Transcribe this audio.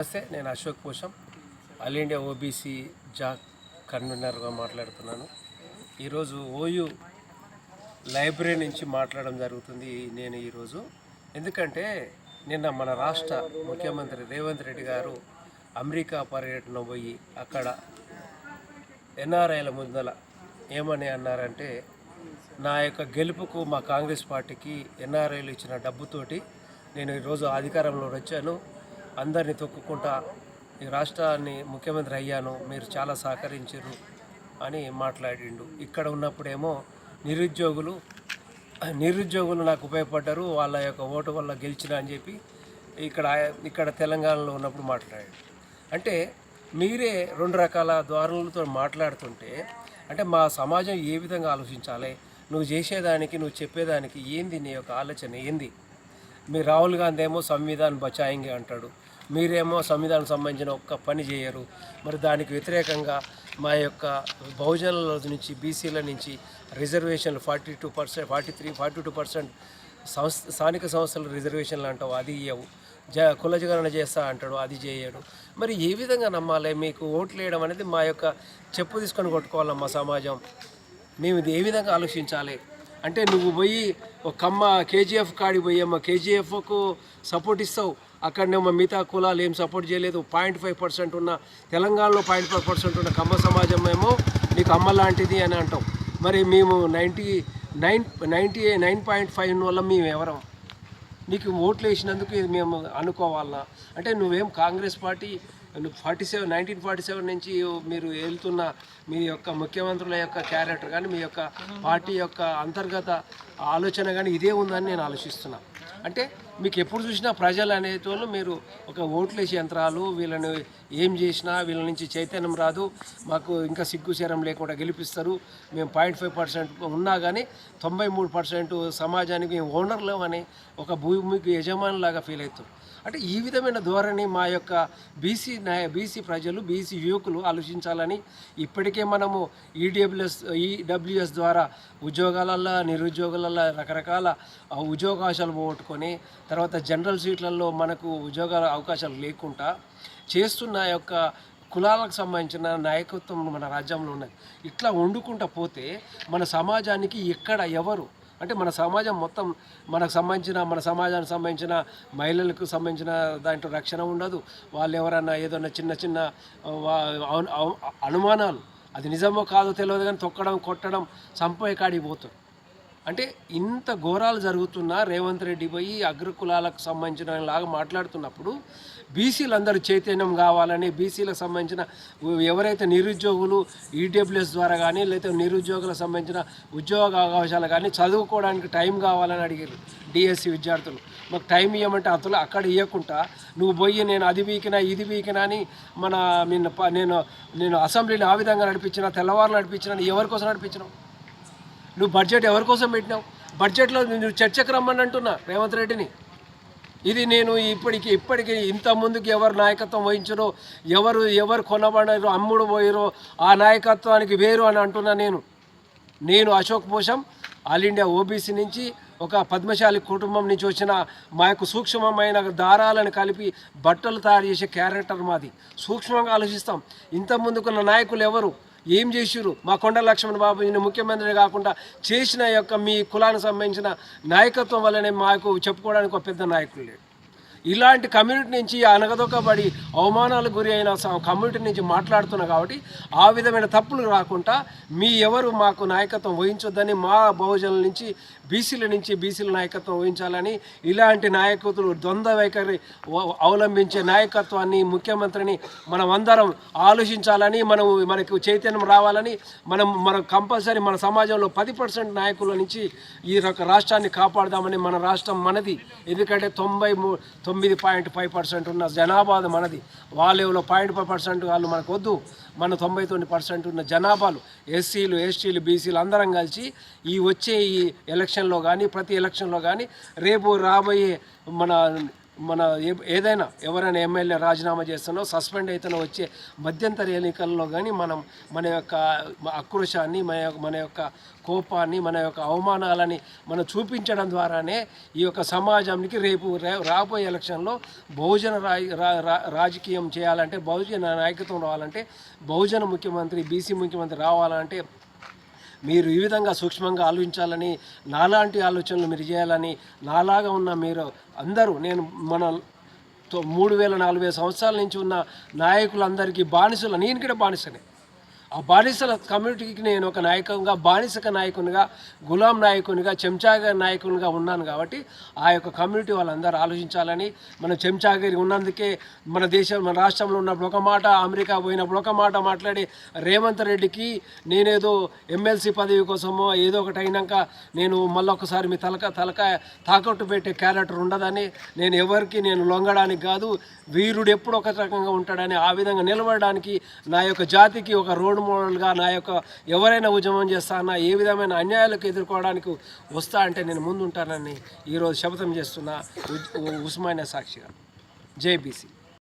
నమస్తే నేను Ashok Posham. All India OBC JAC కన్వీనర్గా మాట్లాడుతున్నాను. ఈరోజు ఓయూ లైబ్రరీ నుంచి మాట్లాడడం జరుగుతుంది నేను ఈరోజు. ఎందుకంటే నిన్న మన రాష్ట్ర ముఖ్యమంత్రి రేవంత్ రెడ్డి గారు అమెరికా పర్యటన పోయి అక్కడ ఎన్ఆర్ఐల ముందల ఏమని అన్నారంటే నా యొక్క గెలుపుకు మా కాంగ్రెస్ పార్టీకి ఎన్ఆర్ఐలు ఇచ్చిన డబ్బుతోటి నేను ఈరోజు అధికారంలో వచ్చాను. అందరిని తొక్కుకుంటా ఈ రాష్ట్రాన్ని ముఖ్యమంత్రి అయ్యాను మీరు చాలా సహకరించారు అని మాట్లాడిండు. ఇక్కడ ఉన్నప్పుడేమో నిరుద్యోగులు నిరుద్యోగులు నాకు ఉపయోగపడ్డారు వాళ్ళ యొక్క ఓటు వల్ల గెలిచిన అని చెప్పి ఇక్కడ ఇక్కడ తెలంగాణలో ఉన్నప్పుడు మాట్లాడాడు. అంటే మీరే రెండు రకాల ధోరణులతో మాట్లాడుతుంటే అంటే మా సమాజం ఏ విధంగా ఆలోచించాలి? నువ్వు చేసేదానికి నువ్వు చెప్పేదానికి ఏంది నీ యొక్క ఆలోచన ఏంది? మీ రాహుల్ గాంధీ ఏమో సంవిధాన్ బచాయింగి అంటాడు. మీరేమో సంవిధానం సంబంధించిన ఒక్క పని చేయరు. మరి దానికి వ్యతిరేకంగా మా యొక్క బహుజనుల నుంచి బీసీల నుంచి రిజర్వేషన్లు forty two percent forty three forty two percent సంస్థ స్థానిక సంస్థల రిజర్వేషన్లు అంటావు అది ఇవ్వవు జ కులజగరణ చేస్తా అంటాడు అది చేయడు. మరి ఏ విధంగా నమ్మాలి? మీకు ఓట్లు వేయడం అనేది మా యొక్క చెప్పు తీసుకొని కొట్టుకోవాలి మా సమాజం? మేము ఇది ఏ విధంగా ఆలోచించాలి? అంటే నువ్వు పోయి ఒక కమ్మ కేజీఎఫ్ కాడికి పోయి అమ్మ కేజీఎఫ్కు సపోర్ట్ ఇస్తావు. అక్కడనేమో మిగతా కులాలు ఏం సపోర్ట్ చేయలేదు. పాయింట్ ఫైవ్ పర్సెంట్ ఉన్న తెలంగాణలో పాయింట్ ఫైవ్ పర్సెంట్ ఉన్న కమ్మ సమాజం ఏమో నీకు అమ్మ లాంటిది అని అంటాం. మరి మేము ninety nine ninety nine point five వల్ల మేము ఎవరం. నీకు ఓట్లు వేసినందుకు ఇది మేము అనుకోవాలా? అంటే నువ్వేం Congress party forty seven nineteen forty seven నుంచి మీరు వెళ్తున్న మీ యొక్క ముఖ్యమంత్రుల యొక్క క్యారెక్టర్ కానీ మీ యొక్క పార్టీ యొక్క అంతర్గత ఆలోచన కానీ ఇదే ఉందని నేను ఆలోచిస్తున్నా. అంటే మీకు ఎప్పుడు చూసినా ప్రజలు అనేటోళ్ళు మీరు ఒక ఓట్లేసే యంత్రాలు వీళ్ళని ఏం చేసినా వీళ్ళ నుంచి చైతన్యం రాదు మాకు ఇంకా సిగ్గుచేరం లేకుండా గెలిపిస్తారు. మేము పాయింట్ ఫైవ్ పర్సెంట్ ఉన్నా కానీ తొంభై మూడు పర్సెంట్ సమాజానికి మేము ఓనర్లు అని ఒక భూమికి యజమానిలాగా ఫీల్ అవుతాం. అంటే ఈ విధమైన ధోరణి మా యొక్క బీసీ నాయ బీసీ ప్రజలు బీసీ యువకులు ఆలోచించాలని ఇప్పటికే మనము ఈడబ్ల్యూఎస్ ఈడబ్ల్యూఎస్ ద్వారా ఉద్యోగాలల్లో నిరుద్యోగాలలో రకరకాల ఉద్యోగావకాశాలు పోగొట్టుకొని తర్వాత జనరల్ సీట్లలో మనకు ఉద్యోగాల అవకాశాలు లేకుండా చేస్తున్న యొక్క కులాలకు సంబంధించిన నాయకత్వం మన రాజ్యంలో ఉన్నది. ఇట్లా వండుకుంటా పోతే మన సమాజానికి ఎక్కడ ఎవరు అంటే మన సమాజం మొత్తం మనకు సంబంధించిన మన సమాజానికి సంబంధించిన మహిళలకు సంబంధించిన దాంట్లో రక్షణ ఉండదు. వాళ్ళు ఎవరన్నా ఏదన్నా చిన్న చిన్న అనుమానాలు అది నిజమో కాదో తెలియదు కానీ తొక్కడం కొట్టడం సంపై కాడికి పోతారు. అంటే ఇంత ఘోరాలు జరుగుతున్నా రేవంత్ రెడ్డి పోయి అగ్రకులాలకు సంబంధించిన లాగా మాట్లాడుతున్నప్పుడు బీసీలు అందరూ చైతన్యం కావాలని బీసీలకు సంబంధించిన ఎవరైతే నిరుద్యోగులు ఈడబ్ల్యూఎస్ ద్వారా కానీ లేకపోతే నిరుద్యోగులకు సంబంధించిన ఉద్యోగ అవకాశాలు కానీ చదువుకోవడానికి టైం కావాలని అడిగారు డిఎస్సి విద్యార్థులు. మాకు టైం ఇవ్వమంటే అతను అక్కడ ఇవ్వకుండా నువ్వు పోయి నేను అది వీకినా ఇది వీకినా అని మన ప- నేను నేను అసెంబ్లీని ఆ విధంగా నడిపించిన తెల్లవారు నడిపించిన ఎవరికోసం నడిపించినావు నువ్వు బడ్జెట్ ఎవరి కోసం పెట్టినావు? బడ్జెట్లో నువ్వు చర్చకు రమ్మని అంటున్నా రేవంత్ రెడ్డిని. ఇది నేను ఇప్పటికి ఇప్పటికి ఇంత ముందుకు ఎవరు నాయకత్వం వహించరో ఎవరు ఎవరు కొనబడారో అమ్ముడు పోయారో ఆ నాయకత్వానికి వేరు అని అంటున్నా నేను. నేను Ashok Bhusham all India OBC నుంచి ఒక పద్మశాలి కుటుంబం నుంచి వచ్చిన మా యొక్క సూక్ష్మమైన దారాలను కలిపి బట్టలు తయారు చేసే క్యారెక్టర్ మాది. సూక్ష్మంగా ఆలోచిస్తాం. ఇంత ముందుకున్న నాయకులు ఎవరు? ఏం చేసిరు మా కొండ లక్ష్మణ్ బాబు ఈయన ముఖ్యమంత్రి కాకుండా చేసిన యొక్క మీ కులానికి సంబంధించిన నాయకత్వం వల్లనే మాకు చెప్పుకోవడానికి ఒక పెద్ద నాయకులు లేడు. ఇలాంటి కమ్యూనిటీ నుంచి అనగదొక్కబడి అవమానాలకు గురి అయిన స- కమ్యూనిటీ నుంచి మాట్లాడుతున్నా కాబట్టి ఆ విధమైన తప్పులు రాకుండా మీ ఎవరు మాకు నాయకత్వం వహించొద్దని మా బహుజనుల నుంచి బీసీల నుంచి బీసీల నాయకత్వం వహించాలని ఇలాంటి నాయకులు ద్వంద్వ వైఖరి అవలంబించే నాయకత్వాన్ని ముఖ్యమంత్రిని మనం అందరం ఆలోచించాలని మనం మనకు చైతన్యం రావాలని మనం మన కంపల్సరీ మన సమాజంలో పది పర్సెంట్ నాయకుల నుంచి ఈ రాష్ట్రాన్ని కాపాడదామని మన రాష్ట్రం మనది. ఎందుకంటే తొంభై తొమ్మిది పాయింట్ ఫైవ్ పర్సెంట్ ఉన్న జనాభా మనది. వాళ్ళెవలో పాయింట్ ఫైవ్ పర్సెంట్ వాళ్ళు మనకు వద్దు మన తొంభై తొమ్మిది పర్సెంట్ ఉన్న జనాభాలు ఎస్సీలు ఎస్టీలు బీసీలు అందరం కలిసి ఈ వచ్చే ఈ ఎలక్షన్లో కానీ ప్రతి ఎలక్షన్లో కానీ రేపు రాబోయే మన మన ఏదైనా ఎవరైనా ఎమ్మెల్యే రాజీనామా చేస్తున్నా సస్పెండ్ అయితేనో వచ్చే మధ్యంతర ఎన్నికల్లో కానీ మనం మన యొక్క ఆక్రోశాన్ని మన యొక్క మన యొక్క కోపాన్ని మన యొక్క అవమానాలని మనం చూపించడం ద్వారానే ఈ యొక్క సమాజానికి రేపు రాబోయే ఎలక్షన్లో బహుజన రా- రా- రాజకీయం చేయాలంటే బహుజన నాయకత్వం రావాలంటే బహుజన ముఖ్యమంత్రి బీసీ ముఖ్యమంత్రి రావాలంటే మీరు ఈ విధంగా సూక్ష్మంగా ఆలోచించాలని నాలాంటి ఆలోచనలు మీరు చేయాలని నాలాగా ఉన్న మీరు అందరూ నేను మన తో- మూడు వేల నాలుగు వేల సంవత్సరాల నుంచి ఉన్న నాయకులందరికీ బానిసలు నేను కూడా బానిసనే. ఆ బానిసల కమ్యూనిటీకి నేను ఒక నాయకంగా బానిసక నాయకునిగా గులాం నాయకునిగా చెంచాగర్ నాయకునిగా ఉన్నాను కాబట్టి ఆ యొక్క కమ్యూనిటీ వాళ్ళందరూ ఆలోచించాలని మన చెంచాగిరి ఉన్నందుకే మన దేశం మన రాష్ట్రంలో ఉన్నప్పుడు ఒక మాట అమెరికా పోయినప్పుడు ఒక మాట మాట్లాడి రేవంత్ రెడ్డికి నేనేదో ఎమ్మెల్సీ పదవి కోసమో ఏదో ఒకటి అయినాక నేను మళ్ళొకసారి మీ తలక తలక తాకట్టు పెట్టే క్యారెక్టర్ ఉండదని నేను ఎవరికి నేను లొంగడానికి కాదు వీరుడు ఎప్పుడు ఒక రకంగా ఉంటాడని ఆ విధంగా నిలబడడానికి నా యొక్క జాతికి ఒక రోల్ మోడల్గా నా యొక్క ఎవరైనా ఉద్యమం చేస్తానా ఏ విధమైన అన్యాయాలకు ఎదుర్కోవడానికి వస్తా అంటే నేను ముందు ఉంటానని ఈరోజు శపథం చేస్తున్న ఉస్మానియా సాక్షిగా. జేబీసీ